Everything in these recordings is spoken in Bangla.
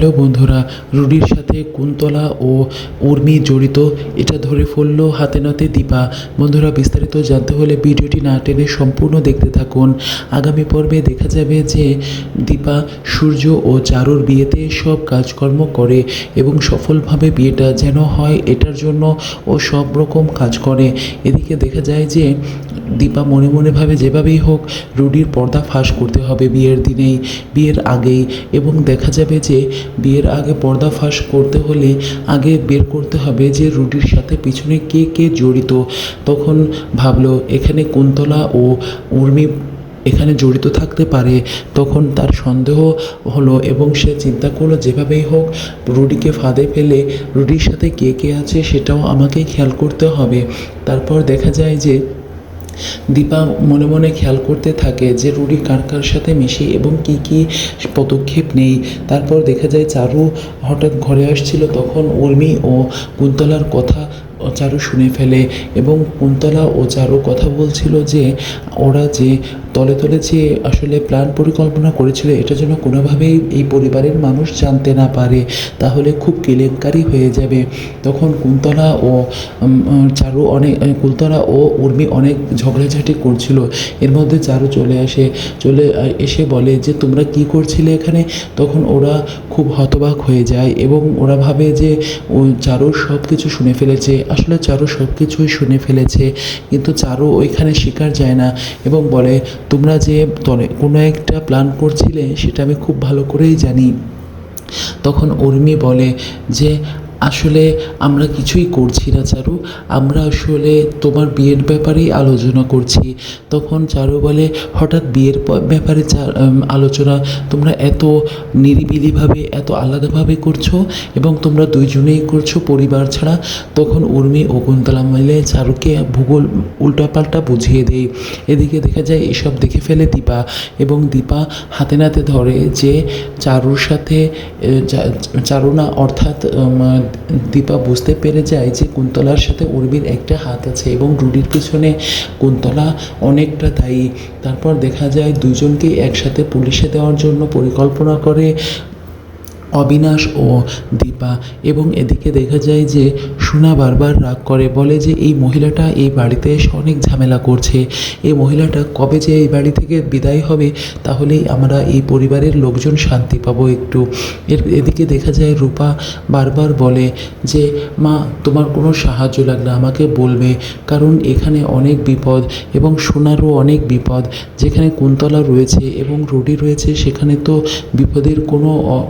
হ্যালো বন্ধুরা, রুডির সাথে কুন্তলা ও উর্মি জড়িত। এটা ধরে ফেলল হাতে নাতে দীপা। বন্ধুরা, বিস্তারিত জানতে হলে ভিডিওটি না টেনে সম্পূর্ণ দেখতে থাকুন। আগামী পর্বে দেখা যাবে যে দীপা, সূর্য ও চারুর বিয়েতে সব কাজকর্ম করে এবং সফলভাবে বিয়েটা যেন হয় এটার জন্য ও সব রকম কাজ করে। এদিকে দেখা যায় যে দীপা মনে মনে ভাবে যেভাবেই হোক রুডির পর্দা ফাঁস করতে হবে বিয়ের দিনেই, বিয়ের আগেই এবং দেখা যাবে যে বিয়ের আগে পর্দা ফাঁস করতে হলে আগে বের করতে হবে যে রুডির সাথে পিছনে কে কে জড়িত। তখন ভাবলো এখানে কুন্তলা ও উর্মি এখানে জড়িত থাকতে পারে। তখন তার সন্দেহ হলো এবং সে চিন্তা করল যেভাবেই হোক রুডিকে ফাঁদে ফেলে রুডির সাথে কে কে আছে সেটাও আমাকে খেয়াল করতে হবে। তারপর দেখা যায় যে দীপা মনে মনে খেয়াল করতে থাকে যে রুডি কার কার সাথে মিশে এবং কি কি পদক্ষেপ নেই। তারপর দেখা যায় চারু হঠাৎ ঘরে আসছিল, তখন উর্মি ও কুন্তলার কথা চারু শুনে ফেলে এবং কুন্তলা ও চারু কথা বলছিল যে ওরা যে তলে তলে যে আসলে প্ল্যান পরিকল্পনা করেছিল, এটা যেন কোনোভাবেই এই পরিবারের মানুষ জানতে না পারে, তাহলে খুব কেলেঙ্কারি হয়ে যাবে। তখন কুন্তলা ও চারু অনেক কুন্তলা ও উর্মি অনেক ঝগড়াঝাটি করছিল। এর মধ্যে চারু চলে আসে, চলে এসে বলে যে, তোমরা কি করছিলে এখানে? তখন ওরা খুব হতবাক হয়ে যায় এবং ওরা ভাবে যে, ও, চারু সব কিছু শুনে ফেলেছে। আসলে চারু সব কিছুই শুনে ফেলেছে, কিন্তু চারু ওইখানে শিকার যায় না এবং বলে তোমরা যে কোনো একটা প্ল্যান করছিলে, সেটা আমি খুব ভালো করেই জানি। তখন উর্মি বলে যে আসলে আমরা কিছুই করছি না, চারু। আমরা আসলে তোমার বিয়ের ব্যাপারেই আলোচনা করছি। তখন চারু বলে, হঠাৎ বিয়ের ব্যাপারে আলোচনা তোমরা এত নিরিবিলিভাবে, এত আলাদাভাবে করছ এবং তোমরা দুইজনেই করছ পরিবার ছাড়া? তখন উর্মি ও কুন্তলা মিলে চারুকে ভূগোল উল্টাপাল্টা বুঝিয়ে দেয়। এদিকে দেখা যায়, এসব দেখে ফেলে দীপা এবং দীপা হাতে নাতে ধরে যে চারুর সাথে চারু না অর্থাৎ দীপা বুঝতে পেরে যায় যে কুন্তলার সাথে অর্বির একটা হাত আছে এবং রুডির পিছনে কুন্তলা অনেকটা দায়ী। তারপর দেখা যায় দুজনকেই একসাথে পুলিশে দেওয়ার জন্য পরিকল্পনা করে অবিনাশ ও দীপা এবং এদিকে দেখা যায় যে সোনা বারবার রাগ করে, বলে যে এই মহিলাটা এই বাড়িতে এসে অনেক ঝামেলা করছে। এই মহিলাটা কবে যে এই বাড়ি থেকে বিদায় হবে, তাহলেই আমরা এই পরিবারের লোকজন শান্তি পাবো একটু। এর এদিকে দেখা যায় রূপা বারবার বলে যে, মা, তোমার কোনো সাহায্য লাগলে আমাকে বলবে, কারণ এখানে অনেক বিপদ এবং সোনারও অনেক বিপদ। যেখানে কুন্তলা রয়েছে এবং রুডি রয়েছে, সেখানে তো বিপদের কোনো অ-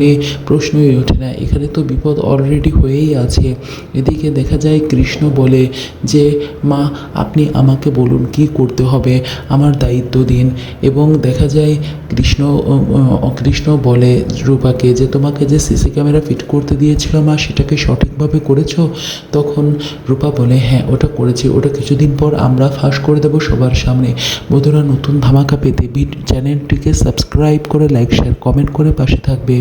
মানে প্রশ্নই ওঠে না। এখানে তো বিপদ অলরেডি হয়েই আছে। এদিকে দেখা যায় কৃষ্ণ বলে যে, মা, আপনি আমাকে বলুন কি করতে হবে? আমার দায়িত্ব দিন। এবং দেখা যায় কৃষ্ণ কৃষ্ণ বলে রূপাকে যে, তোমাকে যে সিসি ক্যামেরা ফিট করতে দিয়েছিল মা, সেটাকে সঠিকভাবে করেছ? তখন রূপা বলে হ্যাঁ ওটা করেছি। ওটা কিছুদিন পর আমরা ফাঁস করে দেবো সবার সামনে। বন্ধুরা, নতুন ধামাকা পেতে চ্যানেলটিকে সাবস্ক্রাইব করে, লাইক, শেয়ার, কমেন্ট করে পাশে থাকবে।